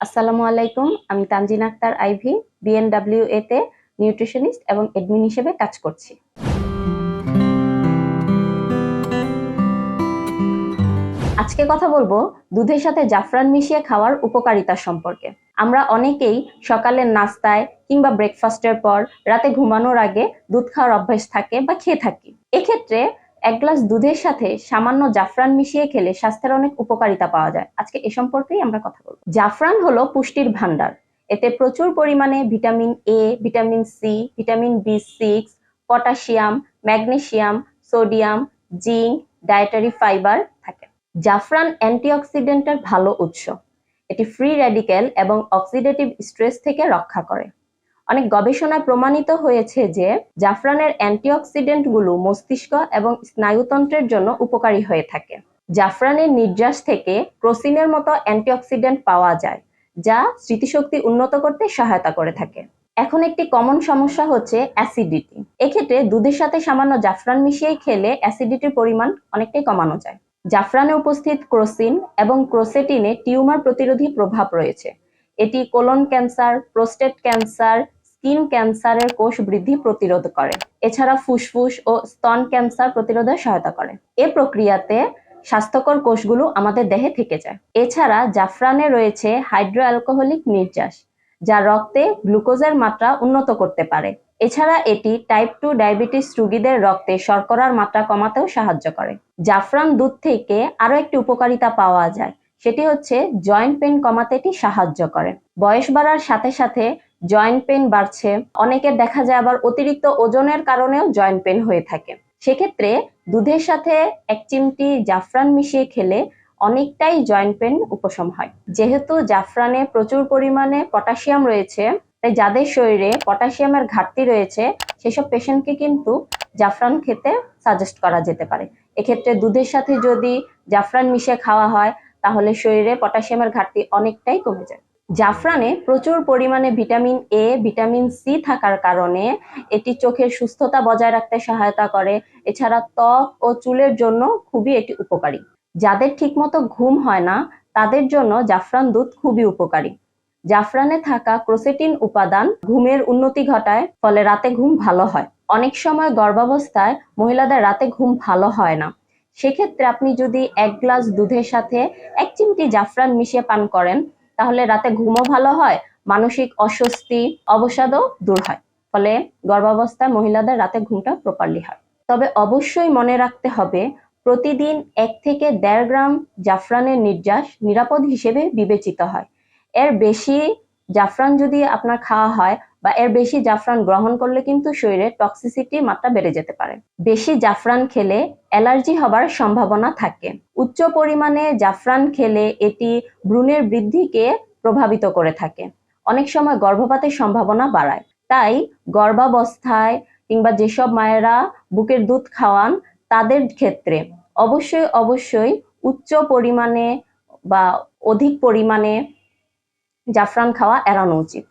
আসসালামু আলাইকুম, আমি তানজিন আক্তার আইভি বিএনডব্লিউ এতে নিউট্রিশনিস্ট এবং এডমিন হিসেবে কাজ করছি। আজকে কথা বলব দুধের সাথে জাফরান মিশিয়ে খাওয়ার উপকারিতা সম্পর্কে। আমরা অনেকেই সকালের নাস্তায় কিংবা ব্রেকফাস্টের পর রাতে ঘুমানোর আগে দুধ খাওয়ার অভ্যাস থাকে বা খেয়ে থাকি। এক্ষেত্রে এক গ্লাস দুধের সাথে সামান্য জাফরান মিশিয়ে খেলে স্বাস্থ্যের অনেক উপকারিতা পাওয়া যায়। আজকে এ সম্পর্কেই আমরা কথা বলব। জাফরান হলো পুষ্টির ভান্ডার এতে প্রচুর পরিমাণে vitamin A vitamin C vitamin B six potassium magnesium sodium, zinc, dietary fibre থাকে। জাফরান অ্যান্টিঅক্সিডেন্টের ভালো উৎস। এটি ফ্রি র্যাডিক্যাল এবং অক্সিডেটিভ স্ট্রেস থেকে রক্ষা করে। অনেক গবেষণায় প্রমাণিত হয়েছে যে জাফরানের অ্যান্টিঅক্সিডেন্টগুলো মস্তিষ্ক এবং স্নায়ুতন্ত্রের জন্য উপকারী হয়ে থাকে। জাফরানের নির্যাস থেকে ক্রোসিনের মতো অ্যান্টিঅক্সিডেন্ট পাওয়া যায়, যা স্মৃতিশক্তি উন্নত করতে সহায়তা করে থাকে। এখন একটি কমন সমস্যা হচ্ছে অ্যাসিডিটি। এক্ষেত্রে দুধের সাথে সামান্য জাফরান মিশিয়ে খেলে অ্যাসিডিটির পরিমাণ অনেকটাই কমানো যায়। জাফরানে উপস্থিত ক্রোসিন এবং ক্রোসেটিনে টিউমার প্রতিরোধী প্রভাব রয়েছে। এটি colon cancer, prostate cancer skin ক্যান্সারের কোষ বৃদ্ধি প্রতিরোধ করে। এছাড়া ফুসফুস ও স্তন ক্যান্সার প্রতিরোধে সহায়তা করে। এ প্রক্রিয়াতে স্বাস্থ্যকর কোষগুলো আমাদের দেহে থেকে যায়। এছাড়া জাফরানে রয়েছে হাইড্রো অ্যালকোহলিক নির্যাস, যা রক্তে গ্লুকোজের মাত্রা উন্নত করতে পারে। এছাড়া এটি টাইপ টু ডায়াবেটিস রোগীদের রক্তে শর্করার মাত্রা কমাতেও সাহায্য করে। জাফরান দুধ থেকে আরও একটি উপকারিতা পাওয়া যায়, সেটি হচ্ছে জয়েন্ট পেন কমাতে এটি সাহায্য করে। বয়স বাড়ার সাথে সাথে জয়েন্ট পেন বাড়ছে। অনেকের দেখা যায় আবার অতিরিক্ত ওজনের কারণেও জয়েন্ট পেন হয়ে থাকে। সেক্ষেত্রে দুধের সাথে এক চিমটি জাফরান মিশিয়ে খেলে অনেকটাই জয়েন্ট পেন উপশম হয়। যেহেতু জাফরানে প্রচুর পরিমাণে পটাশিয়াম রয়েছে, তাই যাদের শরীরে পটাশিয়ামের ঘাটতি রয়েছে, সেসব পেশেন্টকে কিন্তু জাফরান খেতে সাজেস্ট করা যেতে পারে। এক্ষেত্রে দুধের সাথে যদি জাফরান মিশিয়ে খাওয়া হয়, তাহলে শরীরে পটাশিয়ামের ঘাটতি অনেকটাই কমে যায়। জাফরানে প্রচুর পরিমাণে ভিটামিন এ ভিটামিন সি থাকার কারণে এটি চোখের সুস্থতা বজায় রাখতে সহায়তা করে। এছাড়া ত্বক ও চুলের জন্য খুবই এটি উপকারী। যাদের ঠিকমতো ঘুম হয় না, তাদের জন্য জাফরান দুধ খুবই উপকারী। জাফরানে থাকা ক্রোসেটিন উপাদান ঘুমের উন্নতি ঘটায়, ফলে রাতে ঘুম ভালো হয়। অনেক সময় গর্ভাবস্থায় মহিলাদের রাতে ঘুম ভালো হয় না। সেক্ষেত্রে আপনি যদি এক গ্লাস দুধের সাথে এক চিমটি জাফরান মিশিয়ে পান করেন তাহলে রাতে ঘুমও ভালো হয়, মানসিক অস্বস্তি, অবসাদও দূর হয়। ফলে গর্ভাবস্থায় মহিলাদের রাতে ঘুমটা প্রপারলি হয়। তবে অবশ্যই মনে রাখতে হবে, প্রতিদিন এক থেকে দেড় গ্রাম জাফরানের নির্যাস নিরাপদ হিসেবে বিবেচিত হয়। এর বেশি জাফরান যদি আপনার খাওয়া হয় বা এর বেশি জাফরান গ্রহণ করলে কিন্তু শরীরে টক্সিসিটির মাত্রা বেড়ে যেতে পারে। বেশি জাফরান খেলে অ্যালার্জি হবার সম্ভাবনা থাকে। উচ্চ পরিমাণে জাফরান খেলে এটি ভ্রূণের বৃদ্ধিকে প্রভাবিত করে থাকে। অনেক সময় গর্ভপাতের সম্ভাবনা বাড়ায়। তাই গর্ভাবস্থায় কিংবা যেসব মায়েরা বুকের দুধ খাওয়ান, তাদের ক্ষেত্রে অবশ্যই অবশ্যই উচ্চ পরিমাণে বা অধিক পরিমাণে জাফরান খাওয়া এড়ানো উচিত।